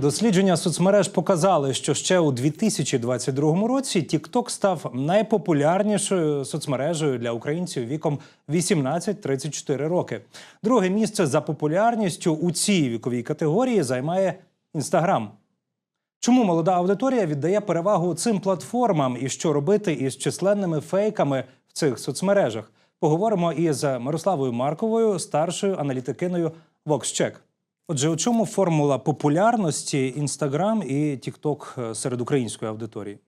Дослідження соцмереж показали, що ще у 2022 році TikTok став найпопулярнішою соцмережею для українців віком 18-34 роки. Друге місце за популярністю у цій віковій категорії займає Instagram. Чому молода аудиторія віддає перевагу цим платформам і що робити із численними фейками в цих соцмережах? Поговоримо із Мирославою Марковою, старшою аналітикиною VoxCheck. Отже, у чому формула популярності Інстаграм і TikTok серед української аудиторії?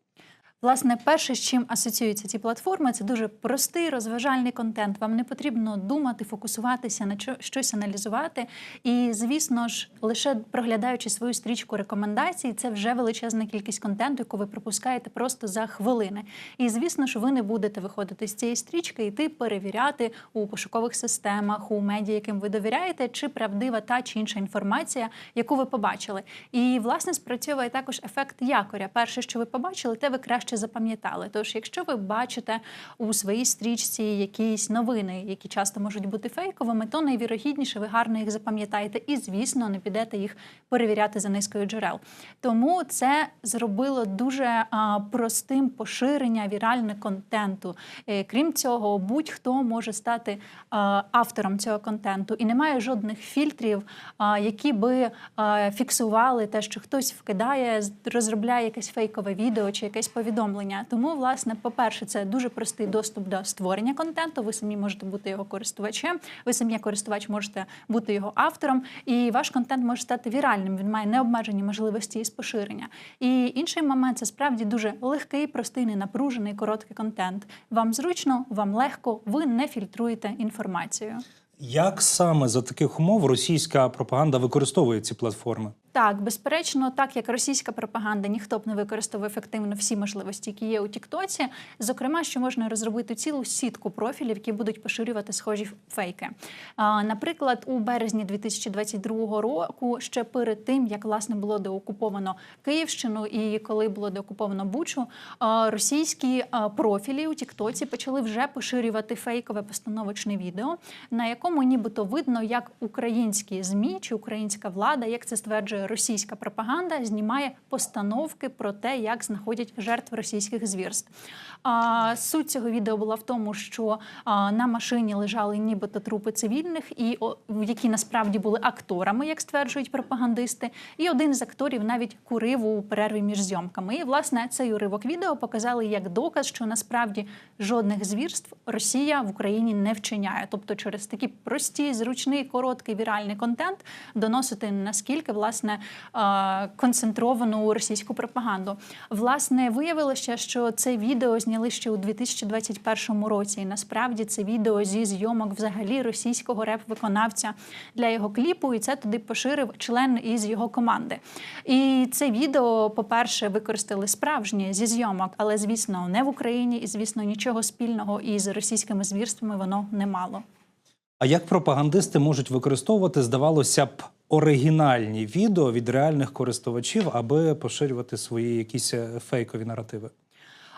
Власне, перше, з чим асоціюються ці платформи, це дуже простий розважальний контент. Вам не потрібно думати, фокусуватися на щось аналізувати. І, звісно ж, лише проглядаючи свою стрічку рекомендацій, це вже величезна кількість контенту, яку ви пропускаєте просто за хвилини. І звісно ж, ви не будете виходити з цієї стрічки йти перевіряти у пошукових системах, у медіа, яким ви довіряєте, чи правдива та чи інша інформація, яку ви побачили. І власне спрацьовує також ефект якоря. Перше, що ви побачили, те ви краще запам'ятали. Тож, якщо ви бачите у своїй стрічці якісь новини, які часто можуть бути фейковими, то найвірогідніше ви гарно їх запам'ятаєте і, звісно, не підете їх перевіряти за низкою джерел. Тому це зробило дуже а, простим поширення вірального контенту. Е, Крім цього, будь-хто може стати а, автором цього контенту, і немає жодних фільтрів, а, які би а, фіксували те, що хтось вкидає, розробляє якесь фейкове відео чи якесь повідомлення. Тому, власне, по-перше, це дуже простий доступ до створення контенту. Ви самі можете бути його користувачем, ви самі як користувач можете бути його автором, і ваш контент може стати віральним. Він має необмежені можливості із поширення. І інший момент це справді дуже легкий, простий, ненапружений, короткий контент. Вам зручно, вам легко, ви не фільтруєте інформацію. Як саме за таких умов російська пропаганда використовує ці платформи? Так, безперечно, так як російська пропаганда, ніхто б не використовує ефективно всі можливості, які є у Тіктоці. Зокрема, що можна розробити цілу сітку профілів, які будуть поширювати схожі фейки. А, Наприклад, у березні 2022 року, ще перед тим як власне було деокуповано Київщину і коли було деокуповано Бучу, російські профілі у Тіктоці почали вже поширювати фейкове постановочне відео, на якому нібито видно, як українські змі чи українська влада, як це стверджує російська пропаганда, знімає постановки про те, як знаходять жертв російських звірств. А, суть цього відео була в тому, що на машині лежали нібито трупи цивільних, і які насправді були акторами, як стверджують пропагандисти. І один з акторів навіть курив у перерві між зйомками. І власне цей уривок відео показали як доказ, що насправді жодних звірств Росія в Україні не вчиняє. Тобто, через такі прості, зручний, короткий віральний контент доносити наскільки власне е, концентровану російську пропаганду. Власне, виявилося, що це відео зняли ще у 2021 році. І насправді це відео зі зйомок взагалі російського реп-виконавця для його кліпу, і це туди поширив член із його команди. І це відео, по-перше, використали справжнє зі зйомок, але звісно, не в Україні, і звісно, нічого спільного із російськими звірствами воно не мало. А як пропагандисти можуть використовувати, здавалося б, оригінальні відео від реальних користувачів, аби поширювати свої якісь е, фейкові наративи?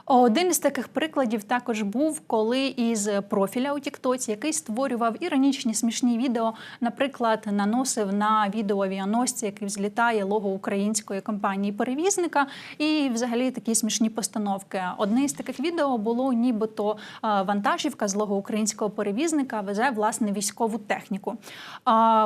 Один із таких прикладів також був, коли із профіля у Тіктоці, який створював іронічні смішні відео, наприклад, наносив на відео авіаносці, який взлітає лого української компанії перевізника, і взагалі такі смішні постановки. Одне із таких відео було нібито вантажівка з лого українського перевізника везе власне військову техніку.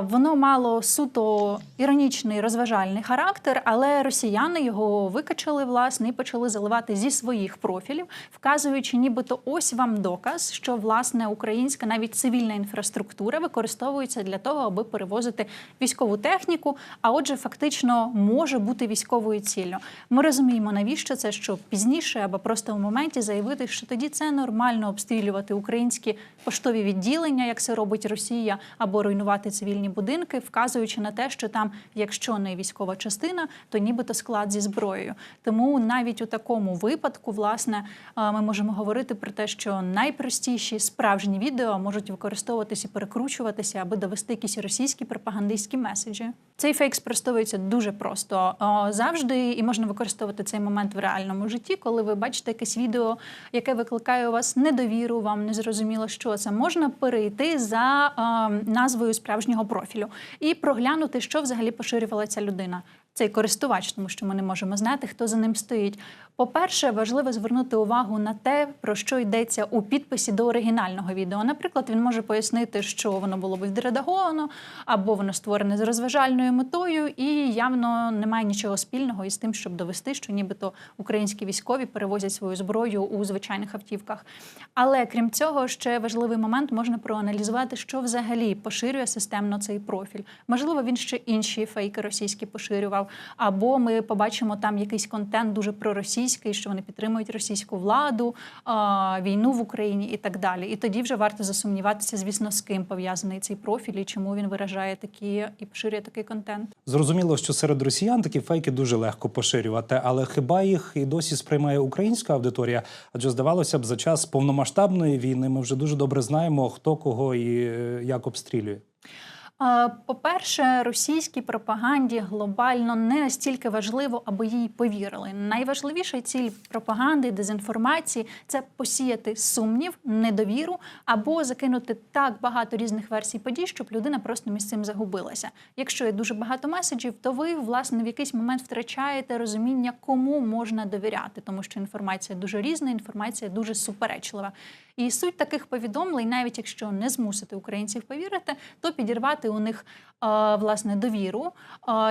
Воно мало суто іронічний розважальний характер, але росіяни його викачали власне і почали заливати зі своїх профілів, вказуючи, нібито ось вам доказ, що власне українська навіть цивільна інфраструктура використовується для того, аби перевозити військову техніку. А отже, фактично може бути військовою ціллю. Ми розуміємо, навіщо це, щоб пізніше або просто в моменті заявити, що тоді це нормально обстрілювати українські поштові відділення, як це робить Росія, або руйнувати цивільні будинки, вказуючи на те, що там, якщо не військова частина, то нібито склад зі зброєю. Тому навіть у такому випадку, власне, власне е, ми можемо говорити про те, що найпростіші справжні відео можуть використовуватися і перекручуватися, аби довести якісь російські пропагандистські меседжі. Цей фейк спростовується дуже просто Е, завжди, і можна використовувати цей момент в реальному житті, коли ви бачите якесь відео, яке викликає у вас недовіру, вам не зрозуміло, що це можна перейти за е, назвою справжнього профілю і проглянути, що взагалі поширювала ця людина. Цей користувач, тому що ми не можемо знати, хто за ним стоїть. По-перше, важливо звернути увагу на те, про що йдеться у підписі до оригінального відео. Наприклад, він може пояснити, що воно було відредаговано, або воно створене з розважальною метою, і явно немає нічого спільного із тим, щоб довести, що нібито українські військові перевозять свою зброю у звичайних автівках. Але крім цього, ще важливий момент можна проаналізувати, що взагалі поширює системно цей профіль. Можливо, він ще інші фейки російські поширював, або ми побачимо там якийсь контент дуже проросійський, що вони підтримують російську владу, війну в Україні і так далі. І тоді вже варто засумніватися, звісно, з ким пов'язаний цей профіль і чому він виражає такі і поширює такий контент. Зрозуміло, що серед росіян такі фейки дуже легко поширювати, але хіба їх і досі сприймає українська аудиторія? Адже здавалося б, за час повномасштабної війни ми вже дуже добре знаємо, хто кого і е, як обстрілює. По-перше, російській пропаганді глобально не настільки важливо, аби їй повірили. Найважливіша ціль пропаганди, дезінформації це посіяти сумнів, недовіру або закинути так багато різних версій подій, щоб людина просто між цим загубилася. Якщо є дуже багато меседжів, то ви власне в якийсь момент втрачаєте розуміння, кому можна довіряти, тому що інформація дуже різна, інформація дуже суперечлива. І суть таких повідомлень, навіть якщо не змусити українців повірити, то підірвати у них власне довіру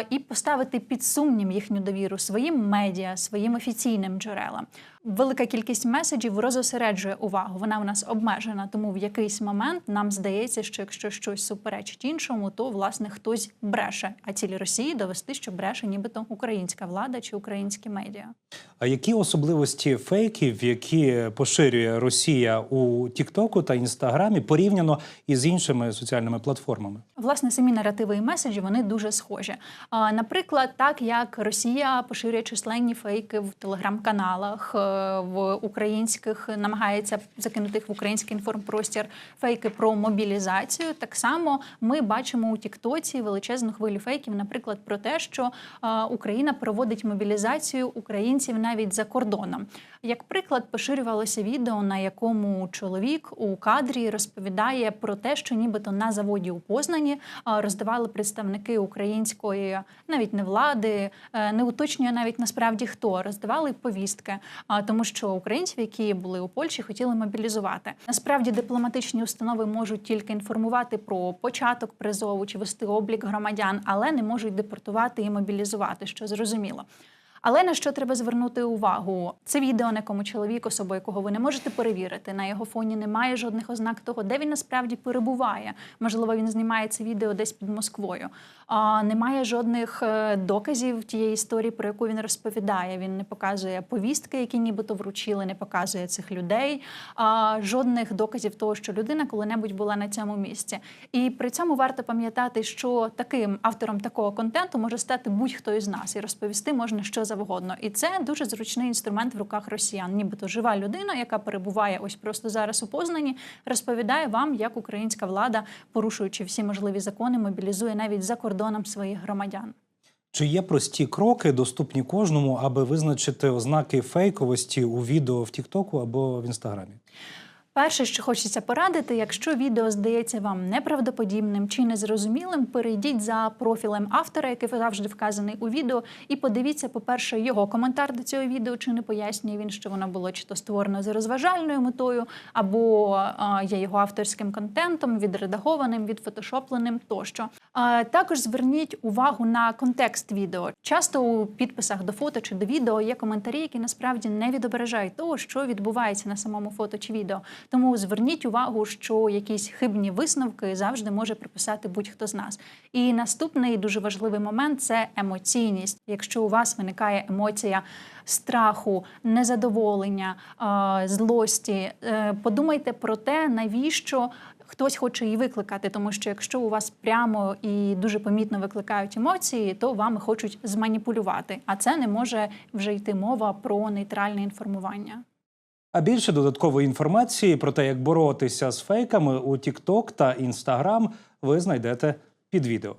і поставити під сумнів їхню довіру своїм медіа, своїм офіційним джерелам. Велика кількість меседжів розосереджує увагу. Вона у нас обмежена, тому в якийсь момент нам здається, що якщо щось суперечить іншому, то власне хтось бреше. А ціль Росії довести, що бреше, нібито українська влада чи українські медіа. А які особливості фейків, які поширює Росія у Тіктоку та Інстаграмі, порівняно із іншими соціальними платформами? Власне, самі наративи і меседжі вони дуже схожі. Наприклад, так як Росія поширює численні фейки в телеграм-каналах, е, в українських намагається закинути їх в український інформпростір, фейки про мобілізацію. Так само ми бачимо у Тіктоці величезну хвилю фейків, наприклад, про те, що е, Україна проводить мобілізацію українців навіть за кордоном. Як приклад, поширювалося відео, на якому чоловік у кадрі розповідає про те, що нібито на заводі у Познані роздавали представники української навіть не влади, е, не уточнює навіть насправді хто роздавали повістки, тому що українців, які були у Польщі, хотіли мобілізувати. Насправді дипломатичні установи можуть тільки інформувати про початок призову чи вести облік громадян, але не можуть депортувати і мобілізувати, що зрозуміло. Але на що треба звернути увагу? Це відео на якому чоловік, особа якого ви не можете перевірити. На його фоні немає жодних ознак того, де він насправді перебуває. Можливо, він знімає це відео десь під Москвою. А немає жодних е, доказів тієї історії, про яку він розповідає. Він не показує повістки, які нібито вручили, не показує цих людей. А жодних доказів того, що людина коли-небудь була на цьому місці. І при цьому варто пам'ятати, що таким автором такого контенту може стати будь-хто із нас, і розповісти можна що завгодно. І це дуже зручний інструмент в руках росіян. Нібито жива людина, яка перебуває ось просто зараз у Познані, розповідає вам, як українська влада, порушуючи всі можливі закони, мобілізує навіть за кордоном своїх громадян. Чи є прості кроки, доступні кожному, аби визначити ознаки фейковості у відео в Тіктоку або в Інстаграмі? Перше, що хочеться порадити, якщо відео здається вам неправдоподібним чи незрозумілим, перейдіть за профілем автора, який завжди вказаний у відео, і подивіться, по-перше, його коментар до цього відео, чи не пояснює він, що воно було чи то створено за розважальною метою, або а, є його авторським контентом, відредагованим, відфотошопленим тощо. А, також зверніть увагу на контекст відео. Часто у підписах до фото чи до відео є коментарі, які насправді не відображають того, що відбувається на самому фото чи відео. Тому зверніть увагу, що якісь хибні висновки завжди може приписати будь-хто з нас. І наступний дуже важливий момент це емоційність. Якщо у вас виникає емоція страху, незадоволення, е, злості, е, подумайте про те, навіщо. Хтось хоче її викликати, тому що якщо у вас прямо і дуже помітно викликають емоції, то вами хочуть зманіпулювати. А це не може вже йти мова про нейтральне інформування. А більше додаткової інформації про те, як боротися з фейками у TikTok та Instagram ви знайдете під відео.